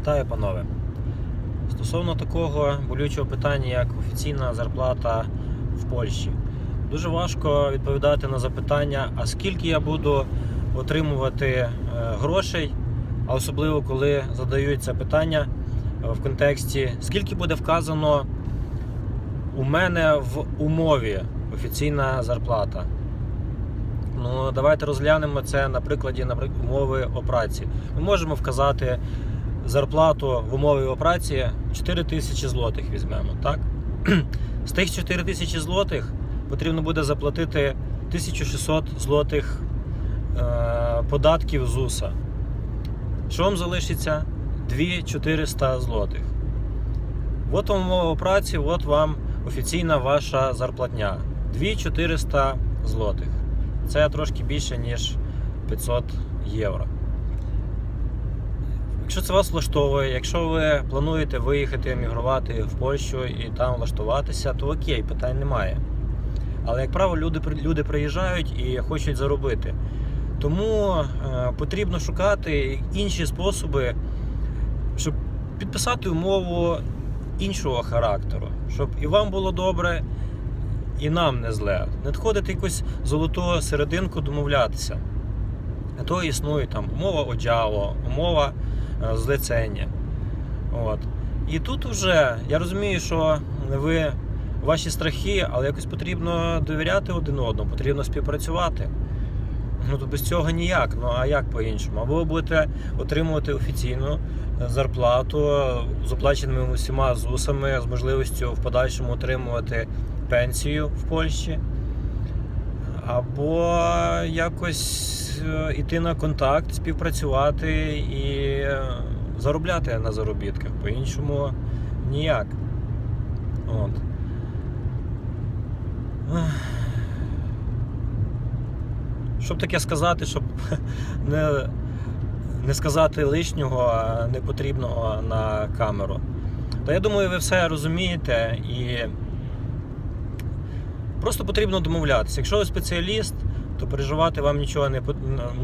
Вітаю, панове. Стосовно такого болючого питання, як офіційна зарплата в Польщі, дуже важко відповідати на запитання, а скільки я буду отримувати е, грошей, а особливо коли задають це питання е, в контексті, скільки буде вказано у мене в умові офіційна зарплата. Ну, давайте розглянемо це на прикладі умови операції. Ми можемо вказати зарплату в умові операції 4 тисячі злотих візьмемо, так? З тих 4 тисячі злотих потрібно буде заплатити 1600 злотих е, податків з УСА. Що вам залишиться? 2400 злотих. От вам умова праці, от вам офіційна ваша зарплатня. 2400 злотих. Це трошки більше, ніж 500 євро. Якщо це вас влаштовує, якщо ви плануєте виїхати, емігрувати в Польщу і там влаштуватися, то окей, питань немає. Але, як правило, люди, люди приїжджають і хочуть заробити. Тому е, потрібно шукати інші способи, щоб підписати умову іншого характеру, щоб і вам було добре, і нам не зле. Не входити якусь золоту серединку, домовлятися. А то існує там умова оджао, умова е, злицення. От. І тут вже я розумію, що ви ваші страхи, але якось потрібно довіряти один одному, потрібно співпрацювати. Ну то без цього ніяк. Ну а як по-іншому? Або ви будете отримувати офіційну е, зарплату з оплаченими усіма ЗУСами, з можливістю в подальшому отримувати пенсію в Польщі. Або якось е, йти на контакт, співпрацювати і е, заробляти на заробітках. По-іншому ніяк. От. Щоб таке сказати, щоб не, не сказати лишнього, непотрібного на камеру. Та я думаю, ви все розумієте і просто потрібно домовлятися. Якщо ви спеціаліст, то переживати вам нічого не,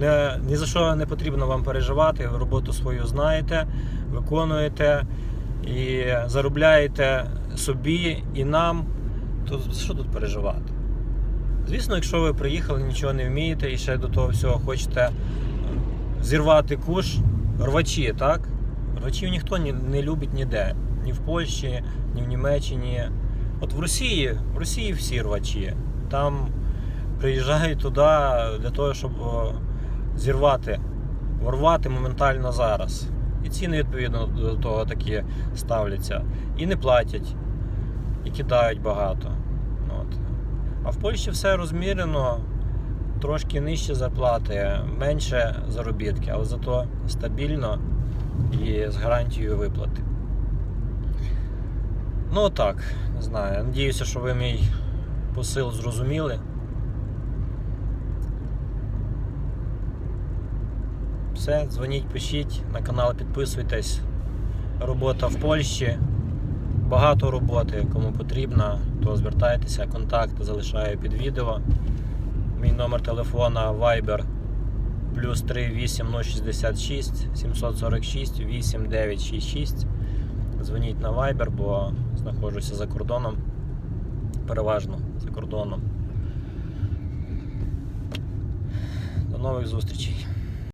не ні за що не потрібно вам переживати. Роботу свою знаєте, виконуєте і заробляєте собі і нам, то що тут переживати? Звісно, якщо ви приїхали, нічого не вмієте і ще до того всього хочете зірвати куш, рвачі, так? Рвачів ніхто ні- не любить ніде. Ні в Польщі, ні в Німеччині. От в Росії, в Росії всі рвачі. Там приїжджають туди для того, щоб зірвати, ворвати моментально зараз. І ціни відповідно до того такі ставляться. І не платять, і кидають багато. От. А в Польщі все розмірено, трошки нижчі зарплати, менше заробітки, але зато стабільно і з гарантією виплати. Ну так, не знаю. Надіюся, що ви мій посил зрозуміли. Все, дзвоніть, пишіть, на канал підписуйтесь. Робота в Польщі. Багато роботи, кому потрібно, то звертайтеся, контакти залишаю під відео. Мій номер телефона Viber плюс 38 066 746 8966. Дзвоніть на Viber, бо знаходжуся за кордоном. Переважно за кордоном. До нових зустрічей.